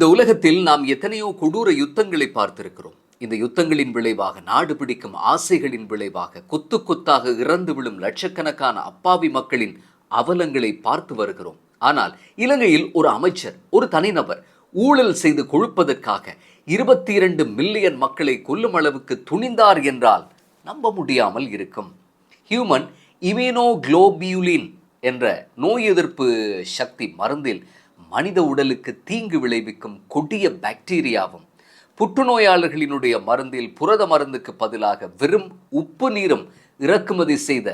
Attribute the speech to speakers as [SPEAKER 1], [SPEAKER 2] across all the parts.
[SPEAKER 1] இந்த உலகத்தில் நாம் எத்தனையோ கொடூர யுத்தங்களை பார்த்திருக்கிறோம். இந்த யுத்தங்களின் விளைவாக நாடு பிடிக்கும் ஆசைகளின் விளைவாக கொத்து கொத்தாக இறந்து விழும் லட்சக்கணக்கான அப்பாவி மக்களின் அவலங்களை பார்த்து வருகிறோம். ஆனால் இலங்கையில் ஒரு அமைச்சர் ஒரு தனிநபர் ஊழல் செய்து கொழுப்பதற்காக இருபத்தி இரண்டு மில்லியன் மக்களை கொல்லும் அளவுக்கு துணிந்தார் என்றால் நம்ப முடியாமல் இருக்கும். ஹியூமன் இம்யூனோகுளோபியூலின் என்ற நோய் எதிர்ப்பு சக்தி மருந்தில் மனித உடலுக்கு தீங்கு விளைவிக்கும் கொடிய பாக்டீரியாவும் புற்றுநோயாளர்களினுடைய மருந்தில் புரத மருந்துக்கு பதிலாக வெறும் உப்பு நீரும் இறக்குமதி செய்த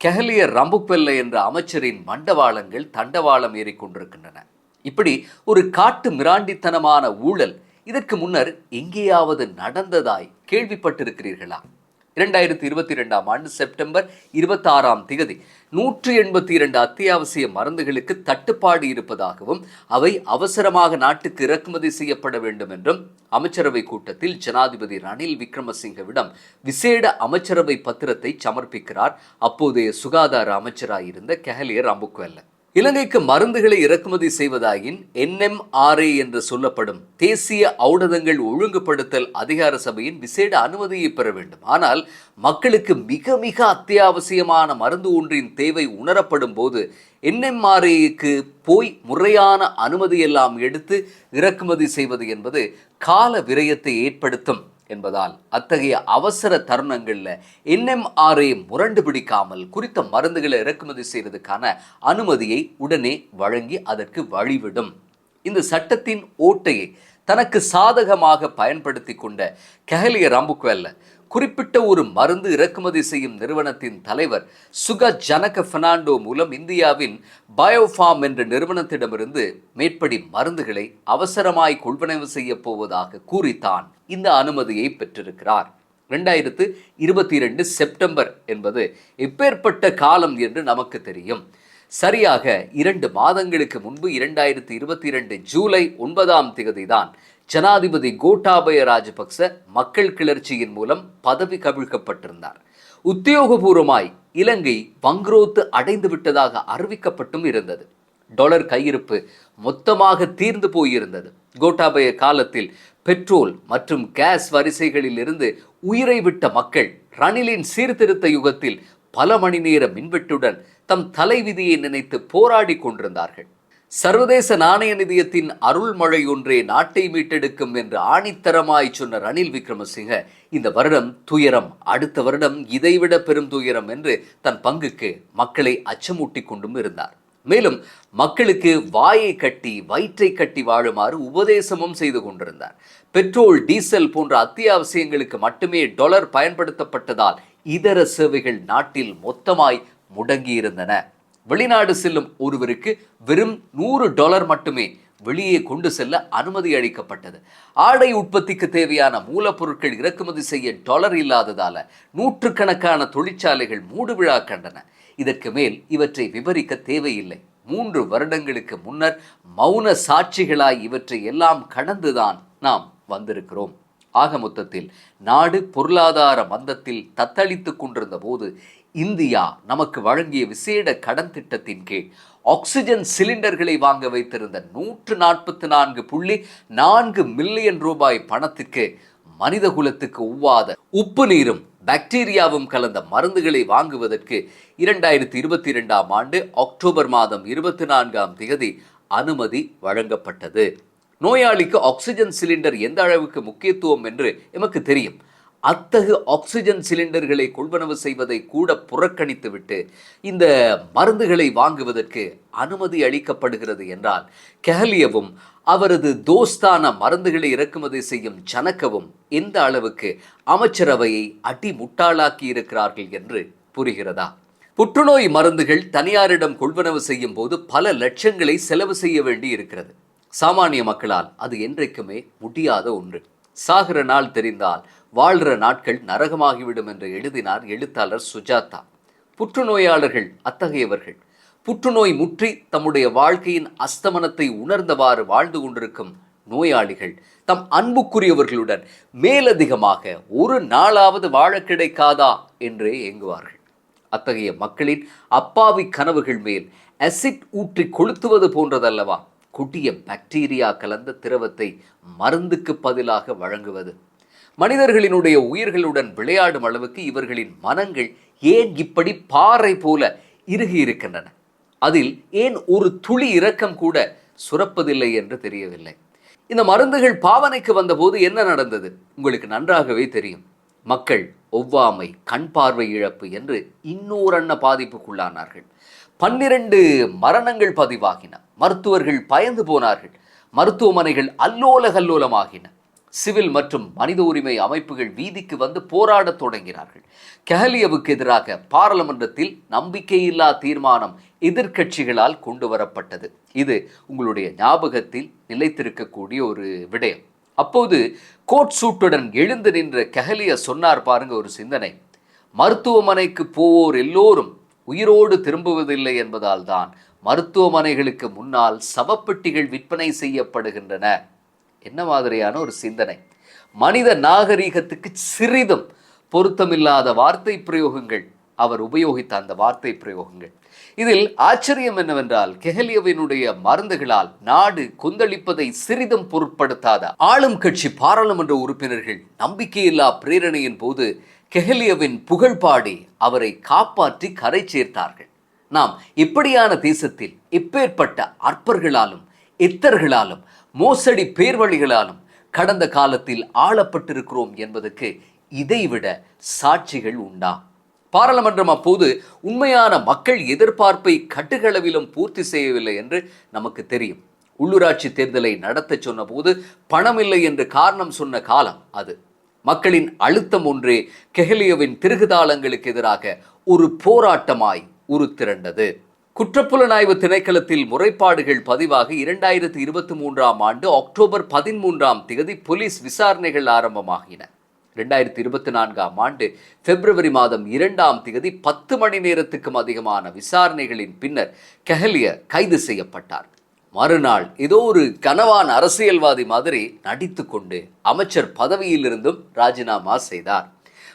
[SPEAKER 1] கெஹலிய ரம்புப்பெல்ல என்ற அமைச்சரின் மண்டவாளங்கள் தண்டவாளம் ஏறிக்கொண்டிருக்கின்றன இப்படி ஒரு காட்டு மிராண்டித்தனமான ஊழல் இதற்கு முன்னர் எங்கேயாவது நடந்ததாய் கேள்விப்பட்டிருக்கிறீர்களா? இரண்டாயிரத்தி இருபத்தி ரெண்டாம் ஆண்டு செப்டம்பர் இருபத்தாறாம் திகதி. நூற்றி எண்பத்தி இரண்டு அத்தியாவசிய மருந்துகளுக்கு தட்டுப்பாடு இருப்பதாகவும் அவை அவசரமாக நாட்டுக்கு இறக்குமதி செய்யப்பட வேண்டும் என்றும் அமைச்சரவை கூட்டத்தில் ஜனாதிபதி ரணில் விக்ரமசிங்கவிடம் விசேட அமைச்சரவை பத்திரத்தை சமர்ப்பிக்கிறார். அப்போதைய சுகாதார அமைச்சராயிருந்த கெஹலியர் அம்புக்வெல்ல இலங்கைக்கு மருந்துகளை இறக்குமதி செய்வதாயின் என்எம்ஆர்ஏ என்று சொல்லப்படும் தேசிய ஔடதங்கள் ஒழுங்குபடுத்தல் அதிகார சபையின் விசேட அனுமதியை பெற வேண்டும். ஆனால் மக்களுக்கு மிக மிக அத்தியாவசியமான மருந்து ஒன்றின் தேவை உணரப்படும் போது என்எம்ஆர்ஏக்கு போய் முறையான அனுமதியெல்லாம் எடுத்து இறக்குமதி செய்வது என்பது கால விரயத்தை ஏற்படுத்தும். என்பதால் அத்தகைய அவசர தருணங்களில் என்எம்ஆர்ஐ முரண்டு பிடிக்காமல் குறித்த மருந்துகளை இறக்குமதி செய்வதற்கான அனுமதியை உடனே வழங்கி அதற்கு வழிவிடும். இந்த சட்டத்தின் ஓட்டையை தனக்கு சாதகமாக பயன்படுத்தி கொண்ட கெஹலிய ராம்புக்வெல்ல குறிப்பிட்ட ஒரு மருந்து இறக்குமதி செய்யும் நிறுவனத்தின் தலைவர் சுக ஜனக பெர்னாண்டோ மூலம் இந்தியாவின் பயோஃபார்ம் என்ற நிறுவனத்திடமிருந்து மேற்படி மருந்துகளை அவசரமாய் கொள்வனவு செய்ய போவதாக கூறித்தான். இந்த அனுமதியை பெற்றிருக்கிறார். ரெண்டாயிரத்து இருபத்தி இரண்டு செப்டம்பர் என்பது எப்பேற்பட்ட காலம் என்று நமக்கு தெரியும். சரியாக இரண்டு மாதங்களுக்கு முன்பு இரண்டாயிரத்தி இருபத்தி இரண்டு ஜூலை ஒன்பதாம் தேதி தான் ஜனாதிபதி கோட்டாபய ராஜபக்ச மக்கள் கிளர்ச்சியின் மூலம் பதவி கவிழ்க்கப்பட்டிருந்தார். உத்தியோகபூர்வமாய் இலங்கை வங்குரோத்து அடைந்து விட்டதாக அறிவிக்கப்பட்டும் இருந்தது. டாலர் கையிருப்பு மொத்தமாக தீர்ந்து போயிருந்தது. கோட்டாபய காலத்தில் பெட்ரோல் மற்றும் கேஸ் வரிசைகளில் இருந்து உயிரை விட்ட மக்கள் ரணிலின் சீர்திருத்த யுகத்தில் பல மணி நேர மின்வெட்டுடன் தம் தலைவிதியை நினைத்து போராடி கொண்டிருந்தார்கள். சர்வதேச நாணய நிதியத்தின் அருள்மழை ஒன்றே நாட்டை மீட்டெடுக்கும் என்று ஆணித்தரமாய் சொன்ன ரணில் விக்ரமசிங்க. இந்த வருடம் துயரம் அடுத்த வருடம் இதைவிட பெரும் துயரம் என்று தன் பங்குக்கு மக்களை அச்சமூட்டி கொண்டும் இருந்தார். மேலும் மக்களுக்கு வாயை கட்டி வயிற்றை கட்டி வாழுமாறு உபதேசமும் செய்து கொண்டிருந்தார். பெட்ரோல் டீசல் போன்ற அத்தியாவசியங்களுக்கு மட்டுமே டொலர் பயன்படுத்தப்பட்டதால் இதர சேவைகள் நாட்டில் மொத்தமாய் முடங்கியிருந்தன. வெளிநாடு செல்லும் ஒருவருக்கு வெறும் நூறு டாலர் மட்டுமே வெளியே கொண்டு செல்ல அனுமதி அளிக்கப்பட்டது. ஆடை உற்பத்திக்கு தேவையான மூலப்பொருட்கள் இறக்குமதி செய்ய டாலர் இல்லாததால நூற்றுக்கணக்கான தொழிற்சாலைகள் மூடுவிழா கண்டன. இதற்கு மேல் இவற்றை விவரிக்க தேவையில்லை. மூன்று வருடங்களுக்கு முன்னர் மௌன சாட்சிகளாய் இவற்றை எல்லாம் கடந்துதான் நாம் வந்திருக்கிறோம். ஆக மொத்தத்தில் நாடு பொருளாதார மந்தத்தில் தத்தளித்துக் கொண்டிருந்த போது இந்தியா நமக்கு வழங்கிய விசேட கடன் திட்டத்தின் கீழ் ஆக்சிஜன் சிலிண்டர்களை வாங்க வைத்திருந்த நூற்று நாற்பத்தி நான்கு புள்ளி நான்கு மில்லியன் ரூபாய் பணத்திற்கு மனித குலத்துக்கு ஒவ்வாத உப்பு நீரும் பாக்டீரியாவும் கலந்த மருந்துகளை வாங்குவதற்கு இரண்டாயிரத்தி இருபத்தி இரண்டாம் ஆண்டு அக்டோபர் மாதம் இருபத்தி நான்காம் தேதி அனுமதி வழங்கப்பட்டது. நோயாளிக்கு ஆக்சிஜன் சிலிண்டர் எந்த அளவுக்கு முக்கியத்துவம் என்று எமக்கு தெரியும். அத்தகு ஆக்சிஜன் சிலிண்டர்களை கொள்வனவு செய்வதை கூட புறக்கணித்துவிட்டு இந்த மருந்துகளை வாங்குவதற்கு அனுமதி அளிக்கப்படுகிறது என்றால் கெஹலியவும் அவரது தோஸ்தான மருந்துகளை இறக்குமதி செய்யும் ஜனக்கவும் எந்த அளவுக்கு அமைச்சரவையை அடி முட்டாளாக்கி இருக்கிறார்கள் என்று புரிகிறதா? புற்றுநோய் மருந்துகள் தனியாரிடம் கொள்வனவு செய்யும் போது பல லட்சங்களை செலவு செய்ய வேண்டி இருக்கிறது சாமானிய மக்களால் அது என்றைக்குமே முடியாத ஒன்று. சாகிற நாள் தெரிந்தால் வாழ்கிற நாட்கள் நரகமாகிவிடும் என்று எழுதினார் எழுத்தாளர் சுஜாதா. புற்றுநோயாளர்கள் அத்தகையவர்கள். புற்றுநோய் முற்றி தம்முடைய வாழ்க்கையின் அஸ்தமனத்தை உணர்ந்தவாறு வாழ்ந்து கொண்டிருக்கும் நோயாளிகள் தம் அன்புக்குரியவர்களுடன் மேலதிகமாக ஒரு நாளாவது வாழ கிடைக்காதா என்றே ஏங்குவார்கள். அத்தகைய மக்களின் அப்பாவி கனவுகள் மேல் அசிட் ஊற்றி கொளுத்துவது போன்றதல்லவா? கொடிய பாக்டீரியா கலந்த திரவத்தை மருந்துக்கு பதிலாக வழங்குவது. மனிதர்களினுடைய உயிர்களுடன் விளையாடும் அளவுக்கு இவர்களின் மனங்கள் ஏன் இப்படி பாறை போல இறுகி இருக்கின்றன? அதில் ஏன் ஒரு துளி இரக்கம் கூட சுரப்பதில்லை என்று தெரியவில்லை. இந்த மருந்துகள் பாவனைக்கு வந்தபோது என்ன நடந்தது? உங்களுக்கு நன்றாகவே தெரியும். மக்கள் ஒவ்வாமை கண் பார்வை இழப்பு என்று இன்னோரன்ன பாதிப்புக்குள்ளானார்கள். பன்னிரண்டு மரணங்கள் பதிவாகின. மருத்துவர்கள் பயந்து போனார்கள். மருத்துவமனைகள் அல்லோல கல்லோலமாகின. சிவில் மற்றும் மனித உரிமை அமைப்புகள் வீதிக்கு வந்து போராடத் தொடங்கினார்கள். கெஹலியவுக்கு எதிராக பாராளுமன்றத்தில் நம்பிக்கையில்லா தீர்மானம் எதிர்க்கட்சிகளால் கொண்டு வரப்பட்டது. இது உங்களுடைய ஞாபகத்தில் நிலைத்திருக்கக்கூடிய ஒரு விடயம். அப்போது கோட் சூட்டுடன் எழுந்து நின்ற கெஹலிய சொன்னார் பாருங்க ஒரு சிந்தனை. மருத்துவமனைக்கு போவோர் எல்லோரும் உயிரோடு திரும்புவதில்லை என்பதால் தான் மருத்துவமனைகளுக்கு முன்னால் சவப்பெட்டிகள் விற்பனை செய்யப்படுகின்றன. என்ன மாதிரியான ஒரு சிந்தனை? மனித நாகரீகத்துக்கு சிறிதும் பொருத்தமில்லாத வார்த்தை பிரயோகங்கள். அவர் உபயோகித்த அந்த வார்த்தை பிரயோகங்கள். இதில் ஆச்சரியம் என்னவென்றால் கெஹலியவினுடைய மருந்துகளால் நாடு கொந்தளிப்பதை சிறிதும் பொருட்படுத்தாத ஆளும் கட்சி பாராளுமன்ற உறுப்பினர்கள் நம்பிக்கையில்லா பிரேரணையின் போது கெஹலியவின் புகழ்பாடி அவரை காப்பாற்றி கரை சேர்த்தார்கள். நாம் இப்படியான தேசத்தில் இப்பேற்பட்ட அற்பர்களாலும் எத்தர்களாலும் மோசடி பேர்வழிகளாலும் கடந்த காலத்தில் ஆளப்பட்டிருக்கிறோம் என்பதற்கு இதைவிட சாட்சிகள் உண்டா? பாராளுமன்றம் அப்போது உண்மையான மக்கள் எதிர்பார்ப்பை கட்டுகளவிலும் பூர்த்தி செய்யவில்லை என்று நமக்கு தெரியும். உள்ளூராட்சி தேர்தலை நடத்த சொன்னபோது பணமில்லை என்று காரணம் சொன்ன காலம் அது. மக்களின் அழுத்தம் ஒன்றே கெஹலியோவின் திருகுதாளங்களுக்கு எதிராக ஒரு போராட்டமாய் உருத்திரண்டது. குற்றப்புலனாய்வு திணைக்களத்தில் முறைப்பாடுகள் பதிவாக இரண்டாயிரத்தி இருபத்தி மூன்றாம் ஆண்டு அக்டோபர் பதிமூன்றாம் தேதி போலீஸ் விசாரணைகள் ஆரம்பமாகின. ரெண்டாயிரத்தி இருபத்தி நான்காம் ஆண்டு பிப்ரவரி மாதம் இரண்டாம் திகதி பத்து மணி நேரத்துக்கும் அதிகமான விசாரணைகளின் பின்னர் கெஹலியர் கைது செய்யப்பட்டார். மறுநாள் ஏதோ ஒரு கனவான் அரசியல்வாதி மாதிரி நடித்து கொண்டு அமைச்சர் பதவியிலிருந்தும் ராஜினாமா செய்தார்.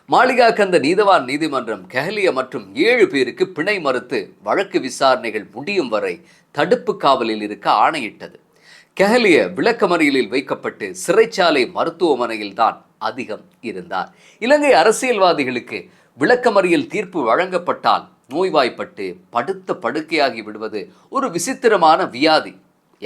[SPEAKER 1] மாளிகா கந்த நீதவான் நீதிமன்றம் கெஹலிய மற்றும் ஏழு பேருக்கு பிணை மறுத்து வழக்கு விசாரணைகள் முடியும் வரை தடுப்பு காவலில் இருக்க ஆணையிட்டது. கெஹலிய விளக்கமறியலில் வைக்கப்பட்டு சிறைச்சாலை மருத்துவமனையில் தான் அதிகம் இருந்தார். இலங்கை அரசியல்வாதிகளுக்கு விளக்கமறியல் தீர்ப்பு வழங்கப்பட்டால் நோய்வாய்ப்பட்டு படுத்த படுக்கையாகி விடுவது ஒரு விசித்திரமான வியாதி.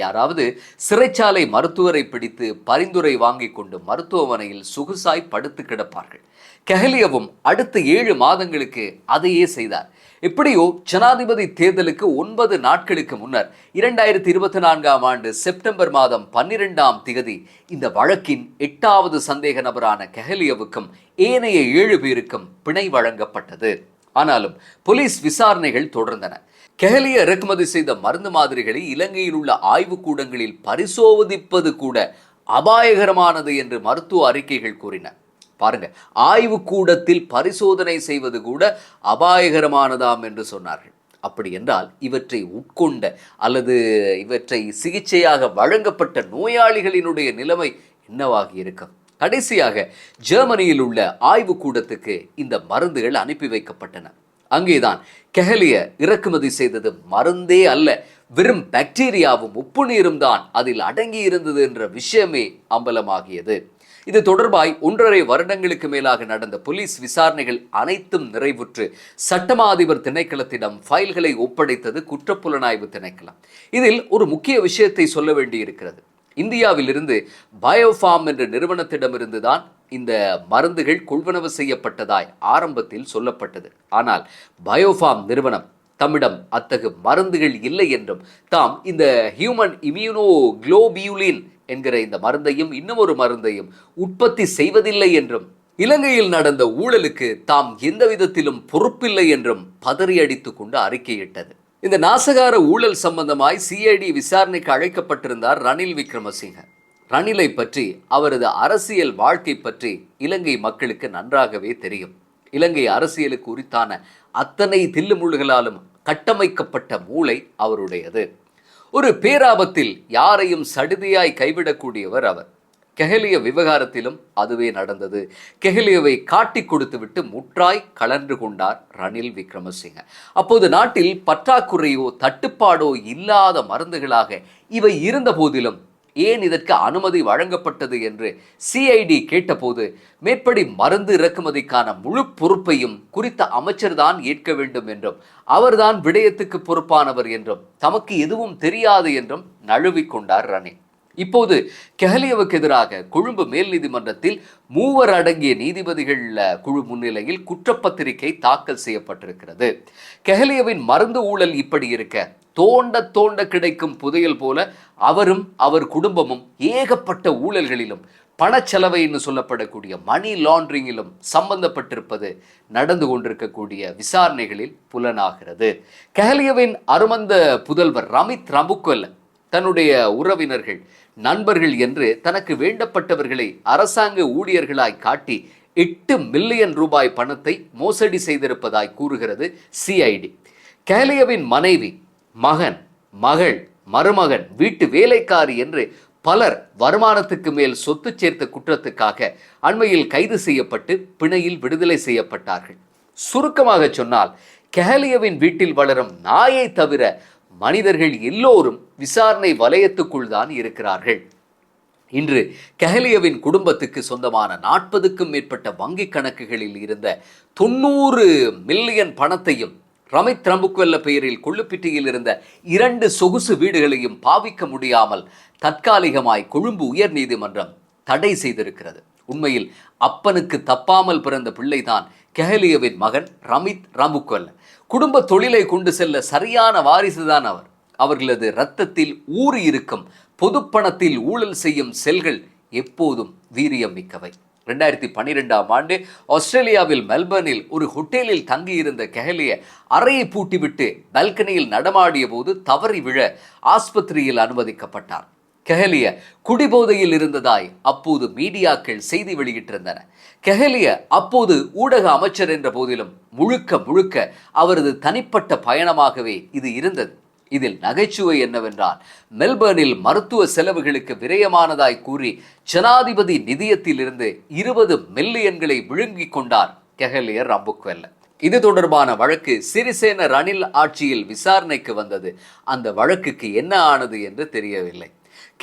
[SPEAKER 1] யாராவது சிறைச்சாலை மருத்துவரை பிடித்து பரிந்துரை வாங்கி கொண்டு மருத்துவமனையில் சொகுசாய் படுத்து கிடப்பார்கள். கெஹலியவும் அடுத்த ஏழு மாதங்களுக்கு அதையே செய்தார். எப்படியோ ஜனாதிபதி தேர்தலுக்கு ஒன்பது நாட்களுக்கு முன்னர் இரண்டாயிரத்தி இருபத்தி நான்காம் ஆண்டு செப்டம்பர் மாதம் பன்னிரெண்டாம் திகதி இந்த வழக்கின் எட்டாவது சந்தேக நபரான கெஹலியவுக்கும் ஏனைய ஏழு பேருக்கும் பிணை வழங்கப்பட்டது. ஆனாலும் போலீஸ் விசாரணைகள் தொடர்ந்தன. கெஹலிய இறக்குமதி செய்த மருந்து மாதிரிகளை இலங்கையில் உள்ள ஆய்வுக்கூடங்களில் பரிசோதிப்பது கூட அபாயகரமானது என்று மருத்துவ அறிக்கைகள் கூறின. பாருங்க ஆய்வுக்கூடத்தில் பரிசோதனை செய்வது கூட அபாயகரமானதாம் என்று சொன்னார்கள். அப்படி என்றால் இவற்றை உட்கொண்ட அல்லது இவற்றை சிகிச்சையாக வழங்கப்பட்ட நோயாளிகளினுடைய நிலைமை என்னவாகி இருக்கும்? கடைசியாக ஜெர்மனியில் உள்ள ஆய்வுக்கூடத்துக்கு இந்த மருந்துகள் அனுப்பி வைக்கப்பட்டன. அங்கேதான் கெஹலிய இறக்குமதி செய்தது மருந்தே அல்ல வெறும் பாக்டீரியாவும் உப்பு நீரும் தான் அதில் அடங்கி இருந்தது என்ற விஷயமே அம்பலமாகியது. இது தொடர்பாய் ஒன்றரை வருடங்களுக்கு மேலாக நடந்த போலீஸ் விசாரணைகள் அனைத்தும் நிறைவுற்று சட்டமா அதிபர் திணைக்களத்திடம் ஃபைல்களை ஒப்படைத்தது குற்றப்புலனாய்வு திணைக்களம். இதில் ஒரு முக்கிய விஷயத்தை சொல்ல வேண்டியிருக்கிறது. இந்தியாவிலிருந்து பயோஃபார்ம் என்ற நிறுவனத்திடமிருந்து தான் இந்த மருந்துகள் கொள்வனவு செய்யப்பட்டதாய் ஆரம்பத்தில் சொல்லப்பட்டது. ஆனால் பயோஃபார்ம் நிறுவனம் தம்மிடம் அத்தகு மருந்துகள் இல்லை என்றும் தாம் இந்த ஹியூமன் இம்யூனோ குளோபியூலின் என்கிற இந்த மருந்தையும் இன்னும் ஒரு மருந்தையும் உற்பத்தி செய்வதில்லை என்றும் இலங்கையில் நடந்த ஊழலுக்கு தாம் எந்த விதத்திலும் பொறுப்பில்லை என்றும் பதறியடித்து கொண்டு அறிக்கையிட்டது. இந்த நாசகார ஊழல் சம்பந்தமாய் சிஐடி விசாரணைக்கு அழைக்கப்பட்டிருந்தார் ரணில் விக்ரமசிங்க. ரணிலை பற்றி அவரது அரசியல் வாழ்க்கை பற்றி இலங்கை மக்களுக்கு நன்றாகவே தெரியும். இலங்கை அரசியலுக்கு உரித்தான அத்தனை தில்லுமுள்ளுகளாலும் கட்டமைக்கப்பட்ட மூளை அவருடையது. ஒரு பேராபத்தில் யாரையும் சடுதியாய் கைவிடக்கூடியவர் அவர். கெஹலிய விவகாரத்திலும் அதுவே நடந்தது. கெஹலியவை காட்டி கொடுத்துவிட்டு முற்றாய் கலன்று கொண்டார் ரணில் விக்ரமசிங்க. அப்போது நாட்டில் பற்றாக்குறையோ தட்டுப்பாடோ இல்லாத மருந்துகளாக இவை இருந்த போதிலும் ஏன் இதற்கு அனுமதி வழங்கப்பட்டது என்று சிஐடி கேட்டபோது மேற்படி மருந்து இறக்குமதிக்கான முழு பொறுப்பையும் குறித்த அமைச்சர்தான் ஏற்க வேண்டும் என்றும் அவர்தான் விடயத்துக்கு பொறுப்பானவர் என்றும் தமக்கு எதுவும் தெரியாது என்றும் நழுவிக்கொண்டார் ரணில். இப்போது கெஹலியவுக்கு எதிராக கொழும்பு மேல் நீதிமன்றத்தில் மூவர் அடங்கிய நீதிபதிகள் குழு முன்னிலையில் குற்றப்பத்திரிகை தாக்கல் செய்யப்பட்டிருக்கிறது. கெஹலியவின் மருந்து ஊழல் இப்படி இருக்க தோண்ட தோண்ட கிடைக்கும் புதையல் போல அவரும் அவர் குடும்பமும் ஏகப்பட்ட ஊழல்களிலும் பணச்செலவைன்னு சொல்லப்படக்கூடிய மணி லாண்ட்ரிங்கிலும் சம்பந்தப்பட்டிருப்பது நடந்து கொண்டிருக்கக்கூடிய விசாரணைகளில் புலனாகிறது. கெஹலியவின் அருமந்த புதல்வர் ரமித் ரமுக்கொல்ல தன்னுடைய உறவினர்கள் நண்பர்கள் என்று தனக்கு வேண்டப்பட்டவர்களை அரசாங்க ஊழியர்களாய் காட்டி எட்டு மில்லியன் ரூபாய் பணத்தை மோசடி செய்திருப்பதாய் கூறுகிறது சிஐடி கேலியவின் மனைவி மகன் மகள் மருமகன் வீட்டு வேலைக்காரி என்று பலர் வருமானத்துக்கு மேல் சொத்து சேர்த்த குற்றத்துக்காக அண்மையில் கைது செய்யப்பட்டு பிணையில் விடுதலை செய்யப்பட்டார்கள். சுருக்கமாக சொன்னால் கேலியவின் வீட்டில் வளரும் நாயை தவிர மனிதர்கள் எல்லோரும் விசாரணை வலயத்துக்குள் தான் இருக்கிறார்கள். இன்று கெஹலியவின் குடும்பத்துக்கு சொந்தமான நாற்பதுக்கும் மேற்பட்ட வங்கி கணக்குகளில் இருந்த தொண்ணூறு மில்லியன் பணத்தையும் ரமித் ரம்புக்வெல்ல பெயரில் கொள்ளுப்பிட்டியில் இருந்த இரண்டு சொகுசு வீடுகளையும் பாவிக்க முடியாமல் தற்காலிகமாய் கொழும்பு உயர் நீதிமன்றம் தடை செய்திருக்கிறது. உண்மையில் அப்பனுக்கு தப்பாமல் பிறந்த பிள்ளைதான் கெஹலியவின் மகன் ரமித் ரம்புக்வெல்ல குடும்ப தொழிலை கொண்டு செல்ல சரியான வாரிசுதான் அவர். அவர்களது இரத்தத்தில் ஊறி இருக்கும் பொதுப்பணத்தில் ஊழல் செய்யும் செல்கள் எப்போதும் வீரியம் மிக்கவை. ரெண்டாயிரத்தி பன்னிரெண்டாம் ஆண்டு ஆஸ்திரேலியாவில் மெல்பர்னில் ஒரு ஹோட்டலில் தங்கியிருந்த கெஹலிய அறையை பூட்டிவிட்டு பால்கனியில் நடமாடிய போது தவறி விழ ஆஸ்பத்திரியில் அனுமதிக்கப்பட்டார். கெஹலிய குடிபோதையில் இருந்ததாய் அப்போது மீடியாக்கள் செய்தி வெளியிட்டிருந்தன. கெஹலிய அப்போது ஊடக அமைச்சர் என்ற போதிலும் முழுக்க முழுக்க அவரது தனிப்பட்ட பயணமாகவே இது இருந்தது. இதில் நகைச்சுவை என்னவென்றால் மெல்பர்னில் மருத்துவ செலவுகளுக்கு விரயமானதாய் கூறி ஜனாதிபதி நிதியத்திலிருந்து இருபது மில்லியன்களை விழுங்கிக் கொண்டார் கெஹலியர் ரம்புக்வெல்ல. இது தொடர்பான வழக்கு சிறிசேன ரணில் ஆட்சியில் விசாரணைக்கு வந்தது. அந்த வழக்குக்கு என்ன ஆனது என்று தெரியவில்லை.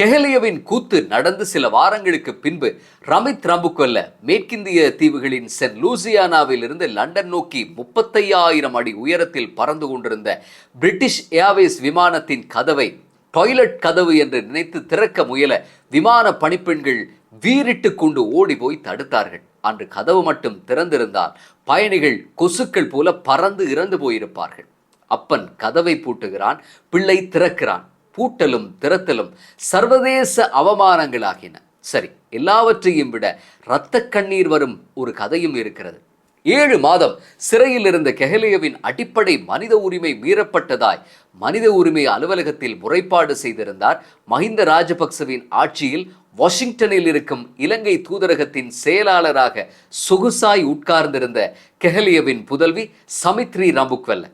[SPEAKER 1] கெஹலியவின் கூத்து நடந்து சில வாரங்களுக்கு பின்பு ரமித் ரம்புக்கொல்ல மேற்கிந்திய தீவுகளின் சென்ட் லூசியானாவில் இருந்து லண்டன் நோக்கி முப்பத்தையாயிரம் அடி உயரத்தில் பறந்து கொண்டிருந்த பிரிட்டிஷ் ஏர்வேஸ் விமானத்தின் கதவை டாய்லெட் கதவு என்று நினைத்து திறக்க முயல விமான பணிப்பெண்கள் வீறிட்டு கொண்டு ஓடி போய் தடுத்தார்கள். அன்று கதவு மட்டும் திறந்திருந்தால் பயணிகள் கொசுக்கள் போல பறந்து இறந்து போயிருப்பார்கள். அப்பன் கதவை பூட்டுகிறான் பிள்ளை திறக்கிறான். பூட்டலும் திறத்தலும் சர்வதேச அவமானங்களாகின. சரி எல்லாவற்றையும் விட இரத்த கண்ணீர் வரும் ஒரு கதையும் இருக்கிறது. ஏழு மாதம் சிறையில் இருந்த கெஹலியவின் அடிப்படை மனித உரிமை மீறப்பட்டதாய் மனித உரிமை அலுவலகத்தில் முறைப்பாடு செய்திருந்தார் மஹிந்த ராஜபக்சவின் ஆட்சியில் வாஷிங்டனில் இருக்கும் இலங்கை தூதரகத்தின் செயலாளராக சொகுசாய் உட்கார்ந்திருந்த கெஹலியவின் புதல்வி சமித்ரி ரம்புக்வெல்ல.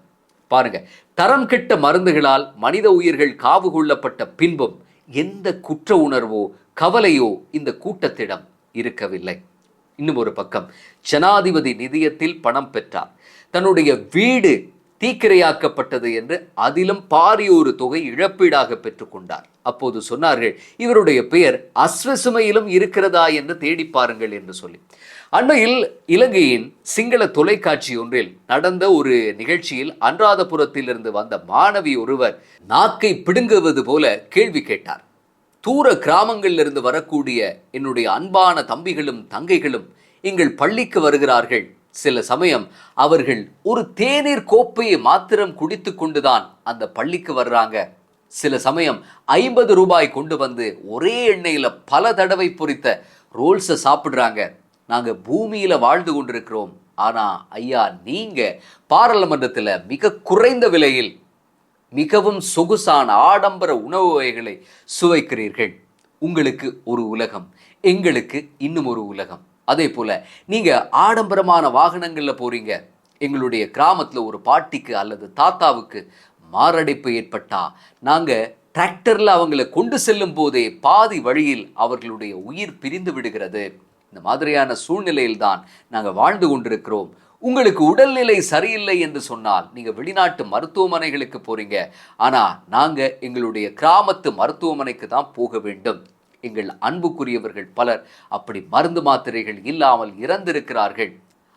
[SPEAKER 1] பாருங்க. தரம் கெட்ட மருந்துகளால் மனித உயிர்கள் காவு கொள்ளப்பட்ட பின்பும் எந்த குற்ற உணர்வோ கவலையோ இந்த கூட்டத்திடம் இருக்கவில்லை. இன்னும் ஒரு பக்கம். ஜனாதிபதி நிதியத்தில் பணம் பெற்றார். தன்னுடைய வீடு தீக்கிரையாக்கப்பட்டது என்று அதிலும் பாரிய ஒரு தொகை இழப்பீடாக பெற்றுக்கொண்டார் அப்போது சொன்னார்கள் இவருடைய பெயர் அஸ்வசுமையிலும் இருக்கிறதா என்று தேடி பாருங்கள் என்று சொல்லி. அண்மையில் இலங்கையின் சிங்கள தொலைக்காட்சி ஒன்றில் நடந்த ஒரு நிகழ்ச்சியில் அன்றாதபுரத்திலிருந்து வந்த மாணவி ஒருவர் நாக்கை பிடுங்குவது போல கேள்வி கேட்டார். தூர கிராமங்களிலிருந்து வரக்கூடிய என்னுடைய அன்பான தம்பிகளும் தங்கைகளும் எங்கள் பள்ளிக்கு வருகிறார்கள். சில சமயம் அவர்கள் ஒரு தேநீர் கோப்பையை மாத்திரம் குடித்து கொண்டுதான் அந்த பள்ளிக்கு வர்றாங்க. சில சமயம் ஐம்பது ரூபாய் கொண்டு வந்து ஒரே எண்ணெயில் பல தடவை பொறித்த ரோல்ஸை சாப்பிட்றாங்க. நாங்கள் பூமியில் வாழ்ந்து கொண்டிருக்கிறோம். ஆனால் ஐயா நீங்கள் பாராளுமன்றத்தில் மிக குறைந்த விலையில் மிகவும் சொகுசான ஆடம்பர உணவு வகைகளை சுவைக்கிறீர்கள். உங்களுக்கு ஒரு உலகம் எங்களுக்கு இன்னும் ஒரு உலகம். அதே போல் நீங்கள் ஆடம்பரமான வாகனங்களில் போகிறீங்க எங்களுடைய கிராமத்தில் ஒரு பாட்டிக்கு அல்லது தாத்தாவுக்கு மாரடைப்பு ஏற்பட்டா நாங்கள் டிராக்டரில் அவங்களை கொண்டு செல்லும் போதே பாதி வழியில் அவர்களுடைய உயிர் பிரிந்து விடுகிறது. இந்த மாதிரியான சூழ்நிலையில்தான் நாங்கள் வாழ்ந்து கொண்டிருக்கிறோம். உங்களுக்கு உடல்நிலை சரியில்லை என்று சொன்னால் நீங்கள் வெளிநாட்டு மருத்துவமனைகளுக்கு போகிறீங்க ஆனால் நாங்கள் எங்களுடைய கிராமத்து மருத்துவமனைக்கு தான் போக வேண்டும். எங்கள் அன்புக்குரியவர்கள் பலர் அப்படி மருந்து மாத்திரைகள் இல்லாமல் இறந்திருக்கிறார்கள்.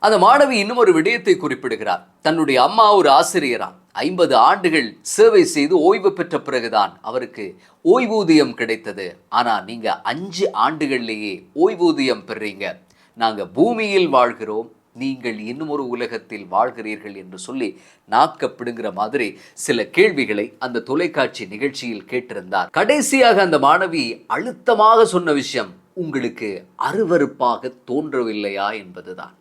[SPEAKER 1] அந்த மாணவி இன்னும் ஒரு விடயத்தை குறிப்பிடுகிறார். தன்னுடைய அம்மா ஒரு ஆசிரியரான் ஐம்பது ஆண்டுகள் சேவை செய்து ஓய்வு பெற்ற பிறகுதான் அவருக்கு ஓய்வூதியம் கிடைத்தது. ஆனால் நீங்கள் அஞ்சு ஆண்டுகள்லேயே ஓய்வூதியம் பெறீங்க. நாங்கள் பூமியில் வாழ்கிறோம். நீங்கள் இன்னும் ஒரு உலகத்தில் வாழ்கிறீர்கள் என்று சொல்லி நாக்கப்படுங்கிற மாதிரி சில கேள்விகளை அந்த தொலைக்காட்சி நிகழ்ச்சியில் கேட்டிருந்தார். கடைசியாக அந்த மாணவி அழுத்தமாக சொன்ன விஷயம் உங்களுக்கு அருவருப்பாக தோன்றவில்லையா? என்பதுதான்.